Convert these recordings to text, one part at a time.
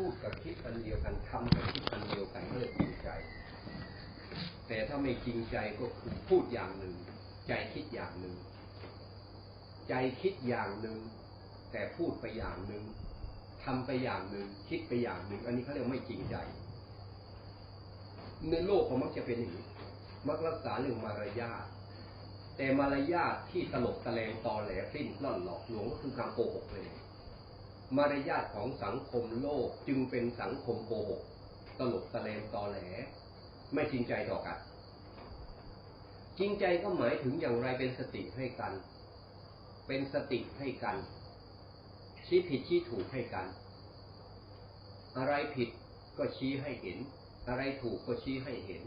พูดกับคิดอันเดียวกันทำกับคิดอันเดียวกันเมื่อจริงใจ แต่ถ้าไม่จริงใจก็คือพูดอย่างหนึ่ง ใจคิดอย่างหนึ่ง ใจคิดอย่างหนึ่ง แต่พูดไปอย่างหนึ่งทำไปอย่างหนึ่ง คิดไปอย่างหนึ่ง อันนี้เขาเรียกไม่จริงใจ ในโลกของมักจะเป็นอย่างนี้มักรักษาเรื่องมารยาทแต่มารยาทที่ตลกตะแลงตอแหลปลิ้นล้อนหลอกลวงก็คือการโกหกเลย มารยาทของสังคมโลกจึงเป็นสังคมโกหกตลกตะแลงตอแหล ไม่จริงใจต่อกัน จริงใจก็หมายถึงอย่างไรเป็นสติให้กัน เป็นสติให้กัน ชี้ผิดชี้ถูกให้กัน อะไรผิดก็ชี้ให้เห็น อะไรถูกก็ชี้ให้เห็น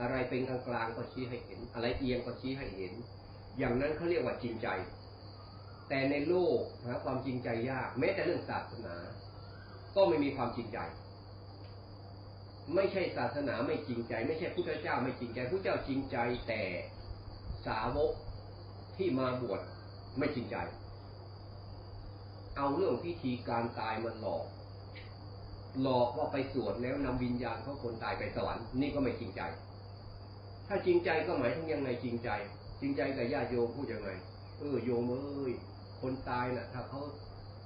อะไรเป็นกลางกลางก็ชี้ให้เห็น อะไรเอียงก็ชี้ให้เห็น อย่างนั้นเขาเรียกว่าจริงใจ แต่ในโลกหาความจริงใจยาก แม้แต่เรื่องศาสนา ก็ไม่มีความจริงใจ ไม่ใช่ศาสนาไม่จริงใจ ไม่ใช่พุทธเจ้าไม่จริงใจพุทธเจ้าจริงใจ แต่สาวกที่มาบวชไม่จริงใจ เอาเรื่องพิธีการตายมาหลอก หลอกว่าไปสวดแล้วนำวิญญาณเขาคนตายไปสวรรค์นี่ก็ไม่จริงใจ ถ้าจริงใจก็หมายถึงยังไงจริงใจ จริงใจกับญาติโยมพูดยังไงเออโยมเอ้ย คนตายน่ะ ถ้าเขา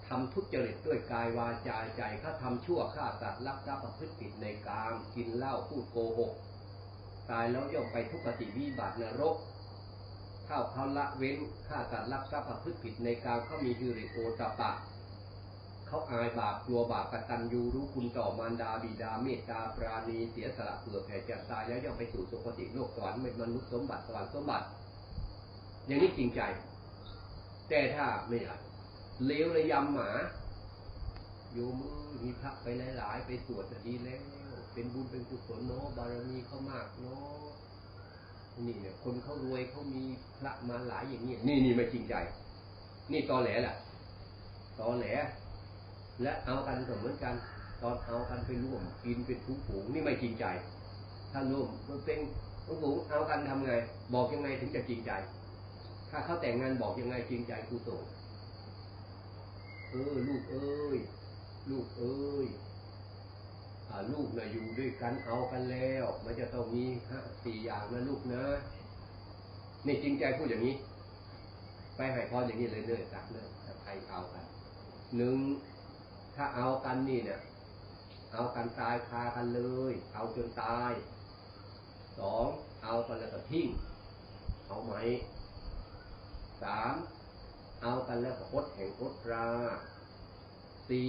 ทำทุจริตด้วยกายวาจาใจเขาทำชั่วฆ่าสัตว์ลักทรัพย์ประพฤติผิดในกามกินเหล้าพูดโกหก ตายแล้วย่อมไปทุกขติวิบัตินรกเข้าเขาละเว้นฆ่าสัตว์ลักทรัพย์ประพฤติผิดในกามเขามีฮิริโอตปะเขาอายบาปกลัวบาปกตัญญูรู้คุณต่อมารดาบิดาเมตตาปราณีเสียสละเผื่อแผ่แก่ตายแล้วย่อมไปสู่สุคติโลกสวรรค์เป็นมนุษย์สมบัติสวรรค์สมบัติ อย่างนี้จริงใจ แต่ถ้าไม่อยากเลวระยำหมาโยมมีพระไปหลาย ๆ ไปสวดดีแล้ว เป็นบุญเป็นกุศลเนาะบารมีเขามากเนาะนี่เนี่ย คนเขารวยเขามีพระมาหลายอย่างนี้นี่นี่ไม่จริงใจ นี่ตอแหลแหละตอแหล และเอากันก็เหมือนกัน ตอนเอากันไปร่วมกินเป็นทุกฝูงนี่ไม่จริงใจ ถ้าร่วมมันเป็นทุกฝูงเอากันทำไง บอกยังไงถึงจะจริงใจ ถ้าเขาแต่งงานบอกยังไงจริงใจกูโสดเออลูกเอ้ย ลูกเอ้ยลูกนะอยู่ด้วยกันเอากันแล้ว มันจะต้องมีห้าสี่อย่างนะลูกนะนี่จริงใจพูดอย่างนี้ ไปให้พออย่างนี้เลยเนื่อยจักเนื่อยใครเอากันหนึ่งถ้าเอากันนี่เนี่ยเอากันตายคากันเลย เอาจนตายสองเอากันแล้วก็ทิ้งเอาไหม สามเอากันแล้วก็อดแห่งอดราสี่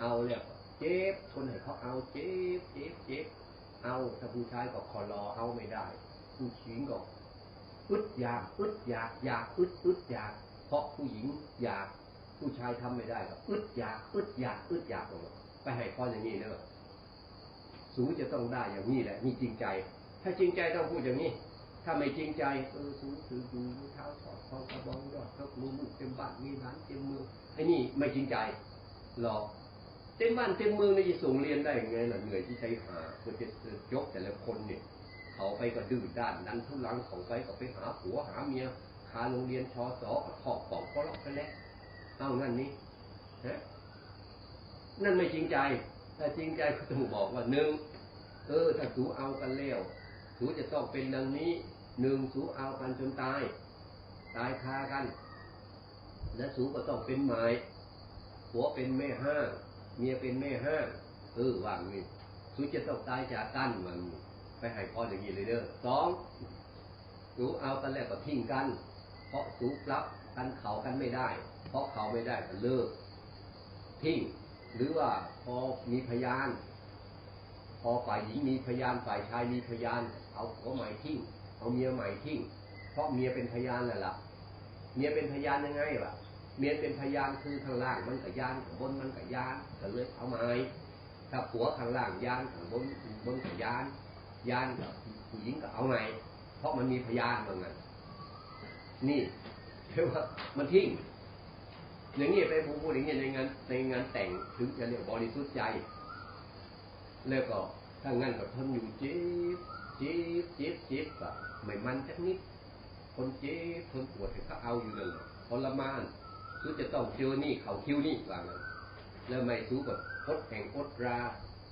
เอาแล้วเจ็บทนให้เขาเอาเจ็บเจ็บเจ็บเอาถ้าผู้ชายก็คอรอเอาไม่ได้ ผู้หญิงก็อึดอยากอึดอยากอยากอึดอึดอยาก เพราะผู้หญิงอยากผู้ชายทำไม่ได้ก็อึดอยากอึดอยากอึดอยากไปให้พออย่างนี้เนอะสูจะต้องได้อย่างนี้แหละนี่จริงใจ ถ้าจริงใจต้องพูดอย่างนี้ ถ้าไม่จริงใจเออสูถือดูเท้าถอดคอกระบองยอดเขามือมุกเต็มบ้านมีร้านเต็มเมืองไอ้นี่ไม่จริงใจหรอกเต็มบ้านเต็มเมืองนี่จะส่งเรียนได้ยังไงล่ะเหนื่อยที่ใช้หาเพื่อจะยกแต่ละคนเนี่ย เขาไปก็ดื้อด้านนั้นทุลังเขาไปก็ไปหาผัวหาเมียคาโรงเรียนชอสอขอบของก็ล็อกไปแล้วเอางั้นนี่ฮะนั่นไม่จริงใจถ้าจริงใจก็ต้องบอกว่าหนึ่งเออถ้าสูเอากันแล้วสูจะต้องเป็นดังนี้ หนึ่งสูเอากันจนตาย ตายคากัน และสูก็ต้องเป็นหมายผัวเป็นแม่ห้างเมียเป็นแม่ห้างเออว่างนี่สูจะต้องตายจากกันมันไปให้พออย่างนี้เลยเด้อสองสูเอากันแล้วก็ทิ้งกัน เพราะสูรับกันเขากันไม่ได้ เพราะเขาไม่ได้ก็เลิกทิ้งหรือว่าพอมีพยาน พอฝ่ายหญิงมีพยานฝ่ายชายมีพยาน เอาผัวใหม่ทิ้ง เอาเมียใหม่ทิ้งเพราะเมียเป็นพยานแหละล่ะ เมียเป็นพยานยังไงวะเมียเป็นพยานคือข้างล่างมันกับยานข้างบนมันกับยานก็เลยเอาไม้ถ้าผัวข้างล่างยานข้างบนบนกับยาน ยานกับผู้หญิงก็เอาไงเพราะมันมีพยานเหมือนกันนี่เรียกว่ามันทิ้งอย่างนี้ไปพูดอย่างนี้ในงานในงานแต่งถึงจะเรียกบริสุทธิ์ใจ แล้วก็ถ้างั้นก็ทนอยู่เจ็บ จ็บเจ็บเจ็บแบบไม่มันจักนิด คนเจ็บทนปวดก็เอาอยู่เลยทรมานหรือจะต้องเจอนี่เขาคิ้วนี่ว่างั้นแล้วไม่สู้กับอดแห่งอดรา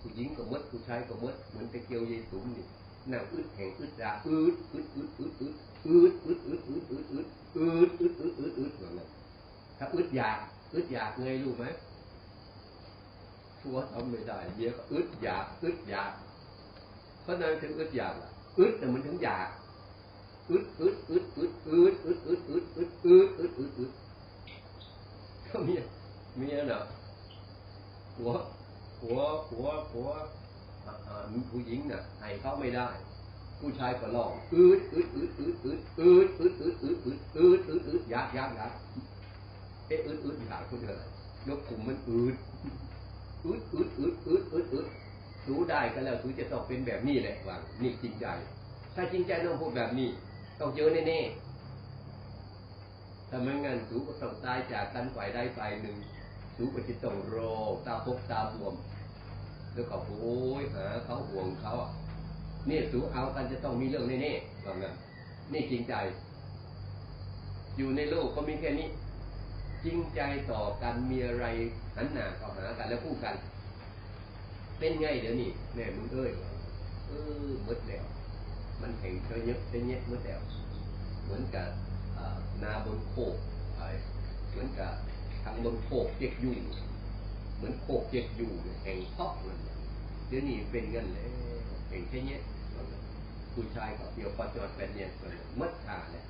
ผู้หญิงก็มดผู้ชายก็มดเหมือนตะเกียวเยสุมนี่นั่งอึดแห่งอึดราอึดอึดอึดอึดอึดอึดอึดอึดอึดอึดอึดอึดอึดอึดอึดอึดแบบนั้นถ้าอึดอยากอึดอยากไงรู้ไหมผัวทำไม่ได้เมียก็อึดอยากอึดอยาก เพราะนั้นถึงอึดอยากอึดแต่มันถึงอยากอึดอึดอึดอึดอึดอึดอึดอึดอึดอึดอึดอึดอึดก็เมียเมียน่ะผัวผัวผัวผัวผู้หญิงน่ะให้เขาไม่ได้ ผู้ชายก็ร้องอึดอึดอึดอึดอึดอึดอึดอึดอึดอึดอึดอึดอึดอยากอยากอยากเอ๊ะอึดอึดอยากคนเดียวยกกลุ่มมันอึดอึดอึดอึดอึดอึดอึด รู้ได้ก็แล้วรู้จะต้องเป็นแบบนี้แหละว่านี่จริงใจ ถ้าจริงใจต้องพูดแบบนี้ ต้องเจอแน่ๆถ้าไม่งั้นสูก็ต้องตายจากกันฝ่ายใดฝ่ายหนึ่งสูก็จะต้องรอตาพกตาบวม แล้วก็โอ้ยหาเขาห่วงเขาอะนี่สูเอากันจะต้องมีเรื่องแน่ๆว่างั้นนี่จริงใจ อยู่ในโลกก็มีแค่นี้ จริงใจต่อกันมีอะไรหันหน้าเข้าหากันแล้วพูดกัน เป็นไงเดี๋ยวนี้แม่มึงเอ้ยเออหมดแล้วมันแห่งเธอเยอะเยอะหมดแล้วเหมือนกับนาบนโคกเหมือนกับทางบนโคกเจ็กอยู่ เหมือนโคกเจ็กอยู่แห่งเพาะมันเดี๋ยวนี้เป็นเงินเลยแห่งแค่เนี้ยผู้ชายก็เดียวปจอดเป็นเนี่ยมัดขาเนี่ย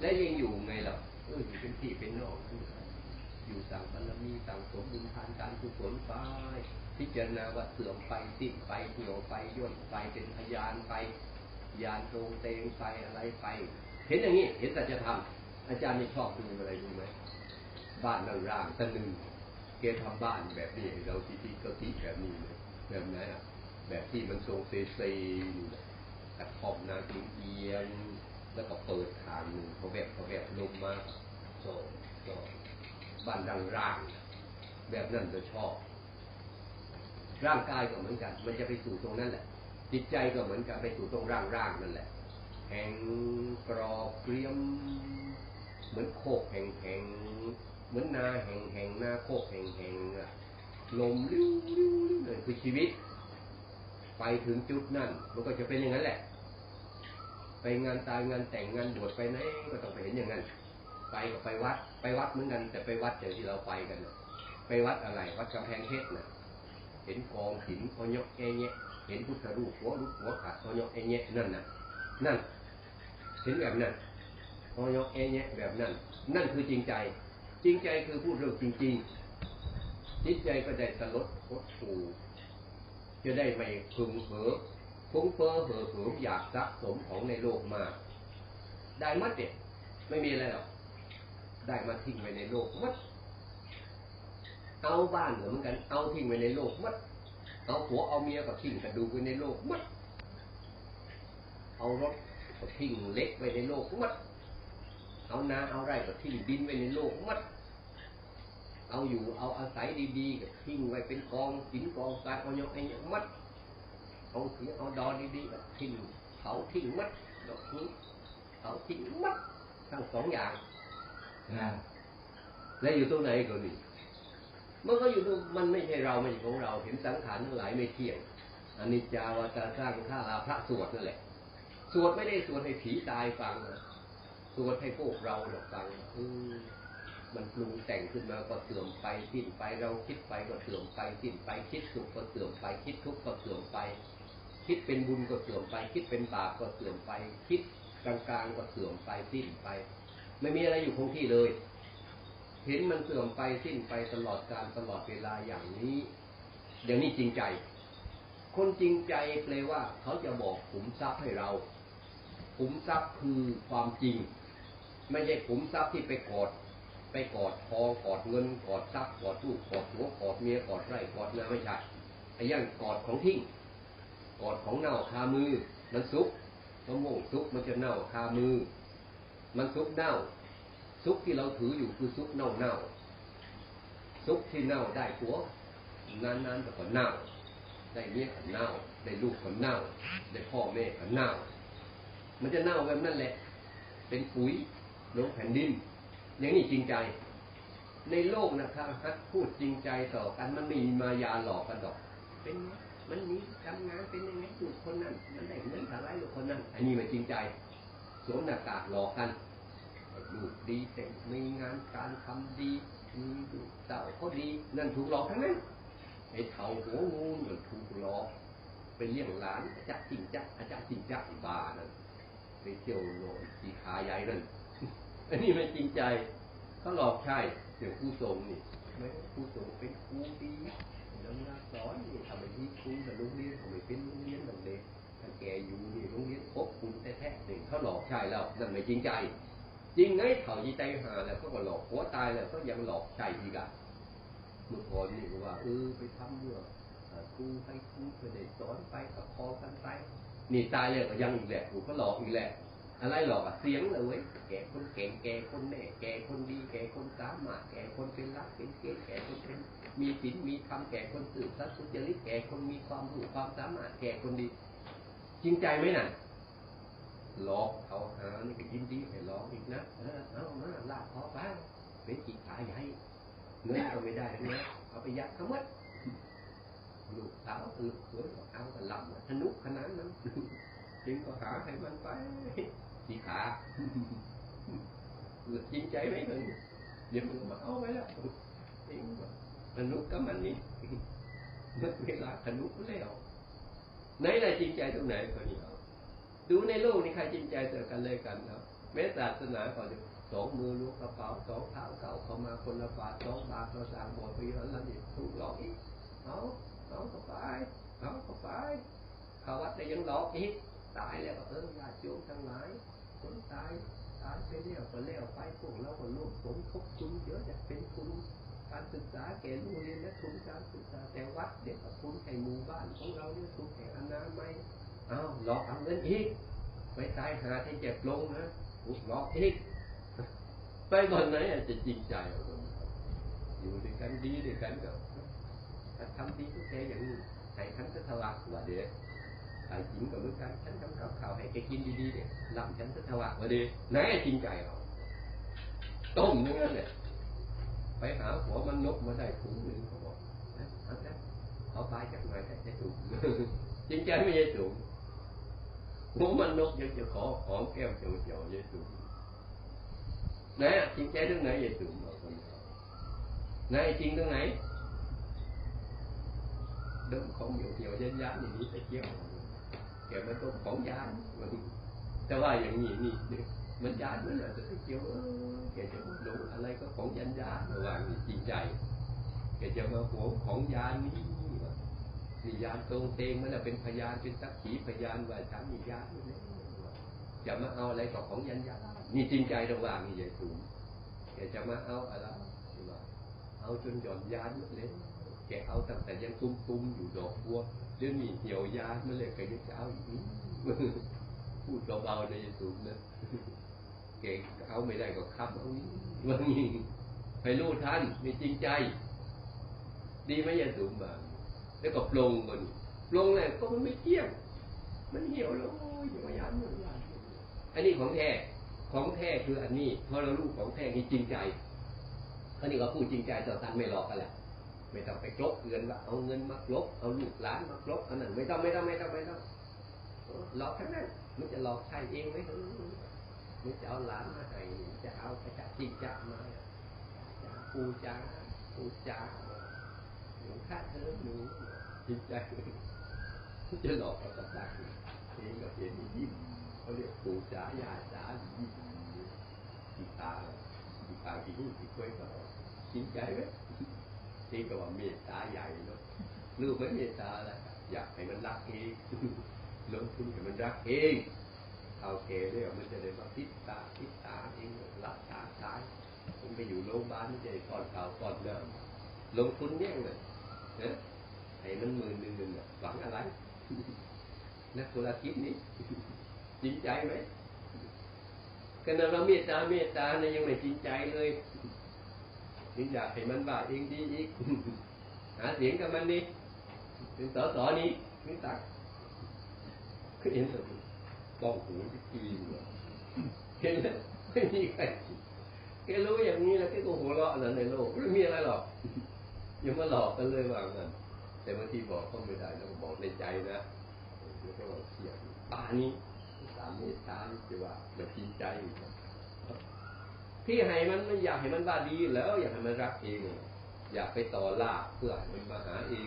และยังอยู่ไงเราเออเป็นพี่เป็นน้องอ ยู่ต่างบารมีต่างสมบุญทานการกุศลไปพิจารณาว่าเสื่อมไปสิ้นไปเหี่ยวไปย่นไปเป็นพยานไปยานตรงเตงไปอะไรไป เห็นอย่างนี้เห็นแต่จะทำอาจารย์นี่ชอบดูอะไรดูไหมบ้านร่างๆตะนึงเกทำบ้านแบบนี้เราที่ที่ก็ที่แบบนี้เลยแบบไหนอะแบบที่มันทรงเซเซกระทอบนาเอียงแล้วก็เปิดทางหนึ่งเขาแบบเขาแบบลมมาโซ่โซ่ บ้านร่าง แบบนั้นจะชอบ ร่างกายก็เหมือนกัน มันจะไปสู่ตรงนั้นแหละ จิตใจก็เหมือนกับไปสู่ตรงร่างร่างนั่นแหละ แห่งกรอบเกรียม เหมือนโคกแห่งแห่งเหมือนนาแห่งแห่งนาโคกแห่งแห่งลมลิ้วลิ้วลิ้วเลยคือชีวิต ไปถึงจุดนั่น มันก็จะเป็นอย่างนั้นแหละ ไปงานตายงานแต่งงานบวชไปไหนก็ต้องไปเห็นอย่างนั้น ไปก็ไปวัด ไปวัดเหมือนกันแต่ไปวัดอย่างที่เราไปกันไปวัดอะไรวัดกำแพงเพชรนะเห็นกองหินเขายกแง่เห็นพุทธรูปหัวรูปหัวขาดพอยกเอเนะนั่นน่ะนั่น เห็นแบบนั้นพอยกเอเนะแบบนั้น นั่นคือจริงใจ จริงใจคือพูดเรื่องจริงๆจิตใจก็ได้สลดหดหูจะได้ไม่พึงเผลอฟุ้งเฟ้อเห่อเหิมอยากสะสมของในโลกมาได้มัดเด็ดไม่มีอะไรหรอก ได้มาทิ้งไว้ในโลกมัดเอาบ้านเหมือนกัน เอาทิ้งไว้ในโลกมัดเอาผัวเอาเมียก็ทิ้งกระดูกไว้ในโลกมัดเอารถก็ทิ้งเล็กไว้ในโลกมัดเอานาเอาไร่ก็ทิ้งดินไว้ในโลกมัดเอาอยู่เอาอาศัยดีๆก็ทิ้งไว้เป็นกองหินกองทรายเอาเนาะไอ้เนี่ยมัดเอาเสียเอาดอนดีๆก็ทิ้งเขาทิ้งมัดดอกนี้เขาทิ้งมัดทั้งสองอย่าง แล้วอยู่ตรงไหนก็นี่มันก็อยู่ตรงมันไม่ใช่เราไม่ใช่ของเราเห็นสังขารทั้งหลายไม่เที่ยงอนิจจาวตาสร้างข้าพระสวดนั่นแหละ สวดไม่ได้สวดให้ผีตายฟังนะสวดให้พวกเราเราฟังอืมันปรุงแต่งขึ้นมาก็เสื่อมไปสิ้นไปเราคิดไปก็เสื่อมไปสิ้นไปคิดสุขก็เสื่อมไป คิดทุกข์ก็เสื่อมไป คิดเป็นบุญก็เสื่อมไป คิดเป็นบาปก็เสื่อมไป คิดกลางๆก็เสื่อมไปสิ้นไป ไม่มีอะไรอยู่คงที่เลย เห็นมันเสื่อมไปสิ้นไปตลอดการตลอดเวลาอย่างนี้ อย่างนี้จริงใจ คนจริงใจแปลว่า เขาจะบอกขุมทรัพย์ให้เราขุมทรัพย์คือความจริง ไม่ใช่ขุมทรัพย์ที่ไปกอด ไปกอดทองกอดเงินกอดทรัพย์กอดลูกกอดหัวกอดเมียกอดไร่กอดนาไม่ใช่ไอ้ย่างกอดของทิ้งกอดของเน่าคามือมันซุกมะม่วงซุกมันจะเน่าคามือ มันซุกเน่า ซุกที่เราถืออยู่คือซุกเน่าเน่าซุกที่เน่าได้ผัว นานๆแต่ก็เน่า ได้เมียก็เน่า ได้ลูกก็เน่า ได้พ่อแม่ก็เน่า มันจะเน่าแบบนั่นแหละ เป็นปุ๋ยลงแผ่นดิน อย่างนี้จริงใจ ในโลกนะครับฮัพูดจริงใจต่อกันมันมีมายาหลอกกันดอก เป็นมันนี้ทำงานเป็นยังไงลูกคนนั้น มันได้เงินเท่าไรลูกคนนั้น อันนี้มันจริงใจ สวมหน้ากากหลอกกันลูดีแต่มีงานการทำดีมีลูเต่าก็ดีนั่นถูกหลอกทั้งนั้นไอ้เท่าหัวงูมันถูกหลอกไปเลี้ยงหลานอาจารย์จริงจักอาจารย์จริงจักบานั่นไปเที่ยวโลกีขาใหญ่นั่นอันนี้ไม่จริงใจเขาหลอกใช่อย่างผู้ทรงนี่ไม่ผู้ทรงเป็นครูดีน้ำนักสอนนี่ทำไมที่ครูแต่โรงเรียนทำไมเป็นโรงเรียนแบบเด็ก ถ้าแกอยู่นี่โรงเรียนพบคุณแท้ๆหนึ่งเขาหลอกใช่แล้วนั่นไม่จริงใจ จริงไงเขายีใจหาแล้วก็หลอกหัวตายแล้วก็ยังหลอกใจอีกอะเมื่อก่อนนี่ว่าเออไปทำเมื่อครูให้ครูไปได้สอนไปกับพอกันไปนี่ตายเลยก็ยังอีกแหละถูกก็หลอกอีกแหละ อะไรหลอกอะเสียงเลยเว้ยแกคนเก่งแกคนแน่แกคนดีแกคนสามารถแกคนเป็นรักเป็นเกศแกคนเป็นมีศีลมีธรรมแกคนสื่อสัตย์สุจริตแกคนมีความรู้ความสามารถแกคนดี จริงใจไหมน่ะหลอกเขาหานี่ก็ยินดีให้หลอกอีกนะเออเอามาลากคอไปเป็นจีขาใหญ่เงินก็ไม่ได้นะเอาไปยัดเขาหมดลูกสาวลูกเขยก็เอาแต่ลำสนุกขนาดนั้นจริงก็หาให้มันไปจีขาจริงใจไหมเงินเดี๋ยวมึงมาเอาไว้แล้วจริงสนุกกับมันนี่เมื่อเวลาสนุกแล้ว ไหนไหนจริงใจตรงไหนคนนี้เอาดูในโลกนี่ใครจริงใจเจอกันเลยกันครับแม้ศาสนาก่อนสองมือลูกกระเป๋าสองเท้าเก่าเข้ามาคนละบาทสองบาทเราสางโบสถ์ปีละละนี่ถูกหลอกอีกเอาเอาเข้าไปเอาเข้าไปเขาวัดแต่ยังหลอกอีกตายแล้วก็เออญาติโยมทั้งหลายคนตายตายไปแล้วก็แล้วไปพวกเราก็ร่วมสมทบทุนเยอะจะเป็นทุน การศึกษาแก่โรงเรียนและทุนการศึกษาแต่วัดเด็กทุนให้หมู่บ้านของเราเนี่ยทุนแห่อนามัยเอาหลอกเอาเงินอีกไปตายหาให้เจ็บลงนะถูกหลอกอีกไปบนไหนจะจริงใจอยู่ด้วยกันดีด้วยกันก็ถ้าทำดีทุกแกอย่างนี้ให้ฉันจะทวักว่าเด็กไอ้จริงก็เมือกันฉันทำกับข้าวให้แกกินดีๆเด็กลำฉันจะทวักว่าเด็กไหนจริงใจเราต้มอย่างนั้นเนี่ย ไปหาหัวมันนกมาได้ถุงหนึ่งเขาบอกเอาละเอาไปจากไหนแต่จะถูกจริงใจไม่ใช่ถูกหัวมันนกยังจะขอหอมแก้มเจียวๆยัยถูกนะจริงใจตรงไหนยัยถูกเราคนไหนจริงตรงไหนเดิมของเหี่ยวเหี่ยวยันยันอย่างนี้ไปเที่ยวแกมันต้องของยานแต่ว่าอย่างนี้นี่ มันยานมันอาจจะไปเที่ยวแกจะดูอะไรก็ของยันยานระว่างจริงใจแกจะมาหัวของยานนี่นี่ยานตรงเตงมันเป็นพยานเป็นสักขีพยานว่าฉันมียานนี่จะมาเอาอะไรกับของยันยานนี่จริงใจระหว่างนี่ใหญ่สูงแกจะมาเอาอะไรเอาจนหย่อนยานเลยแกเอาตั้งแต่ยังตุ้มๆอยู่ดอกบัวเรื่องนี้เหี่ยวยานมันเลยแกยังจะเอาอีกนี้พูดเบาๆในสูงนะ แกเอาไม่ได้ก็ค้ำเอานี้ว่างี้ให้รู้ท่านมีจริงใจ ดีไหมยาสูงบางแล้วก็ปลงก่อนปลงเลยก็มันไม่เที่ยง มันเหี่ยวแล้วอย่ามายันมันอันนี้ของแท้ของแท้คืออันนี้พอเรารู้ของแท้นี่จริงใจอันนี้ก็พูดจริงใจต่อกันไม่หลอกกันแหละไม่ต้องไปกลบเงินว่าเอาเงินมากลบเอาลูกหลานมากลบอันนั้นไม่ต้องไม่ต้องไม่ต้องไม่ต้องหลอกทั้งนั้นมันจะหลอกใครเองไหม มันจะเอาหลานมาให้จะเอากระจาจริงจังมาจะปูจาปูจาหนูค่าเทอหนูจริงใจจะหลอกกับตาเองก็เห็นยิ้มเขาเรียกปูจายาจายิ้มที่ตาที่ตาที่หูที่คุยก็จริงใจไหมที่ก็ว่าเมตตาใหญ่เนาะลูกไม่เมตตาแล้วอยากให้มันรักเองลงทุนให้มันรักเอง เอาเคเรียกมันจะได้มาพิษตาพิษตาเองรักตาตายมันไปอยู่โรงพยาบาลมันจะก่อนข่าก่อนเดิมลงทุนเนี่ยเลยนะให้มันหมื่นหนึ่งหนึ่งหวังอะไรนักธุรกิจนี้จริงใจไหมขณะเราเมตตาเมตตาเนี่ยยังไม่จริงใจเลยยังอยากให้มันบาเองดีอีกหาเสียงกับมันนี่ถึงสอสอนี้ถึงตักก็เห็นสุด กองหูที่กีนเห็นแล้วไม่มีใครแกรู้อย่างนี้แล้วแกก็หัวเราะนะในโลกไม่มีอะไรหรอกอย่ามาหลอกกันเลยว่างั้นแต่บางทีบอกเขาไม่ได้แล้วก็บอกในใจนะแล้วก็เขียนป่านี้สามเมตตาจะว่าแบบจริงใจพี่ให้มันไม่อยากให้มันบ้าดีแล้วอยากให้มันรักเอง อยากไปต่อลากเพื่อให้มันมาหาเอง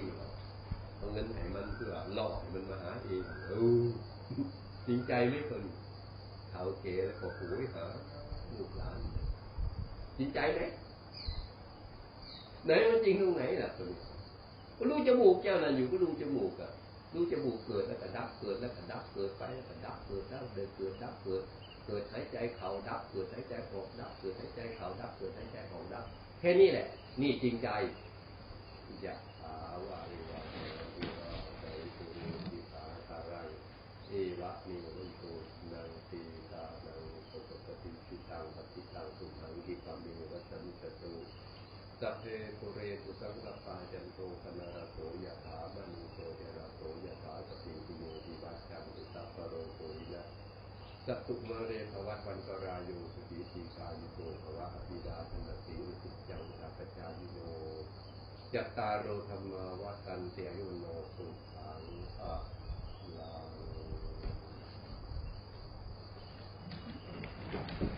เอาเงินให้มันเพื่อล่อให้มันมาหาเองเออ จริงใจไม่คนเขาเกแล้วก็หูยหาลูกหลานจริงใจไหมไหนมันจริงตรงไหนล่ะตัวนี้ก็รู้จมูกเจ้านั่นอยู่ก็รู้จมูกอะรู้จมูกเกิดแล้วก็ดับเกิดแล้วก็ดับเกิดไปแล้วก็ดับเกิดแล้วเดินเกิดดับเกิดเกิดหายใจเข่าดับเกิดหายใจออกดับเกิดหายใจเข่าดับเกิดหายใจออกดับแค่นี้แหละ นี่จริงใจยะถาวาริวะเิวะเตตุริสาคารัง เอวะมิวันโตนังตีตานังปกปฏิชิตังปฏิตังสุขังกิปามิวัชมิจตุสัพเพปุเรตุสังกปาจันโตปนาราโสยะถามณีโสยะระโสยะถาสติปิโยติวัชจังตุสัพพโรโควินะสัตุมาเรภวัตวันกรายุสุขีสีกายุโกภวะอภิดาธนสีอุติจังสัพจายุโนจัตตารโรธรรมาวัตันเตียยุโนสุขังอะลา plata.